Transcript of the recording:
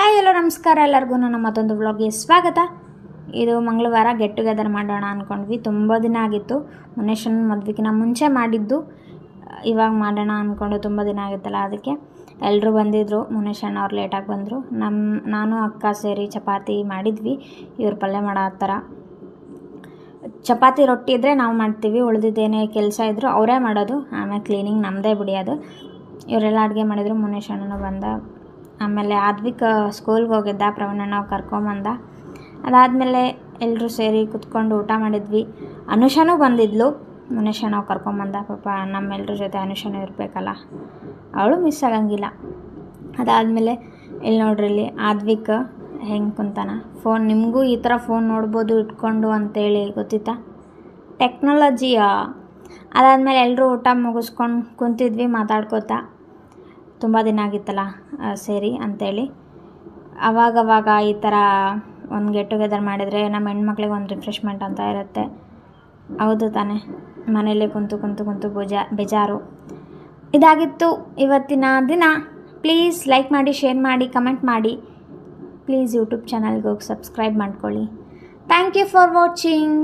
Hi ಎಲ್ಲೋ ನಮಸ್ಕಾರ. ಎಲ್ಲರಿಗೂ ನಮ್ಮ ಮತ್ತೊಂದು ವ್ಲಾಗ್ಗೆ ಸ್ವಾಗತ. ಇದು ಮಂಗಳವಾರ ಗೆಟ್ ಟುಗೆದರ್ ಮಾಡೋಣ ಅಂದ್ಕೊಂಡ್ವಿ ತುಂಬ ದಿನ ಆಗಿತ್ತು. ಮುನೇಶನ ಮದುವೆಗಿನ ಮುಂಚೆ ಮಾಡಿದ್ದು. ಇವಾಗ ಮಾಡೋಣ ಅಂದ್ಕೊಂಡು ತುಂಬ ದಿನ ಆಗಿತ್ತಲ್ಲ ಅದಕ್ಕೆ. ಎಲ್ಲರೂ ಬಂದಿದ್ದರು ಮುನೇಶಣ್ಣ ಅವ್ರು ಲೇಟಾಗಿ ಬಂದರು. ನಮ್ಮ ನಾನು, ಅಕ್ಕ ಸೇರಿ ಚಪಾತಿ ಮಾಡಿದ್ವಿ. ಇವ್ರು ಪಲ್ಯ ಮಾಡೋ ಥರ ಚಪಾತಿ ರೊಟ್ಟಿ ಇದ್ದರೆ ನಾವು ಮಾಡ್ತೀವಿ. ಉಳಿದಿದ್ದೇನೇ ಕೆಲಸ ಇದ್ದರೂ ಅವರೇ ಮಾಡೋದು. ಆಮೇಲೆ ಕ್ಲೀನಿಂಗ್ ನಮ್ಮದೇ ಬಿಡಿಯೋದು ಇವರೆಲ್ಲ ಅಡುಗೆ ಮಾಡಿದರು. ಮುನೇಶ್ ಅಣ್ಣನೂ ಬಂದ. ಆಮೇಲೆ ಆದ್ವಿಕ ಸ್ಕೂಲ್ಗೆ ಹೋಗಿದ್ದ ಪ್ರವೀಣಣ್ಣ ಕರ್ಕೊಂಬಂದ. ಅದಾದಮೇಲೆ ಎಲ್ಲರೂ ಸೇರಿ ಕುತ್ಕೊಂಡು ಊಟ ಮಾಡಿದ್ವಿ. ಅನುಷನೂ ಬಂದಿದ್ಲು. ಮನುಷ್ಯ ನಾವು ಕರ್ಕೊಂಬಂದ, ಪಾಪ ನಮ್ಮೆಲ್ಲರ ಜೊತೆ ಅನುಷನೂ ಇರಬೇಕಲ್ಲ, ಅವಳು ಮಿಸ್ ಆಗಂಗಿಲ್ಲ. ಅದಾದಮೇಲೆ ಇಲ್ಲಿ ನೋಡ್ರಿ ಇಲ್ಲಿ ಆದ್ವಿಕ್ ಹೆಂಗೆ ಕುಂತಾನ? ಫೋನ್, ನಿಮಗೂ ಈ ಥರ ಫೋನ್ ನೋಡ್ಬೋದು ಇಟ್ಕೊಂಡು ಅಂತೇಳಿ ಗೊತ್ತಿತ್ತಾ? ಟೆಕ್ನಾಲಜಿಯ ಅದಾದಮೇಲೆ ಎಲ್ಲರೂ ಊಟ ಮುಗಿಸ್ಕೊಂಡು ಕುಂತಿದ್ವಿ ಮಾತಾಡ್ಕೋತಾ. ತುಂಬ ದಿನ ಆಗಿತ್ತಲ್ಲ ಸೇರಿ ಅಂಥೇಳಿ ಅವಾಗವಾಗ ಈ ಥರ ಒಂದು ಗೆಟ್ ಟುಗೆದರ್ ಮಾಡಿದರೆ ನಮ್ಮ ಹೆಣ್ಮಕ್ಳಿಗೆ ಒಂದು ರಿಫ್ರೆಶ್ಮೆಂಟ್ ಅಂತ ಇರುತ್ತೆ. ಹೌದು ತಾನೆ ಮನೇಲಿ ಕುಂತು ಕುಂತು ಕುಂತು ಬೇಜಾ ಬೇಜಾರು. ಇದಾಗಿತ್ತು ಇವತ್ತಿನ ದಿನ. ಪ್ಲೀಸ್ ಲೈಕ್ ಮಾಡಿ ಶೇರ್ ಮಾಡಿ ಕಮೆಂಟ್ ಮಾಡಿ. ಪ್ಲೀಸ್ ಯೂಟ್ಯೂಬ್ ಚಾನಲ್ಗೆ ಹೋಗಿ ಸಬ್ಸ್ಕ್ರೈಬ್ ಮಾಡ್ಕೊಳ್ಳಿ. Thank you for watching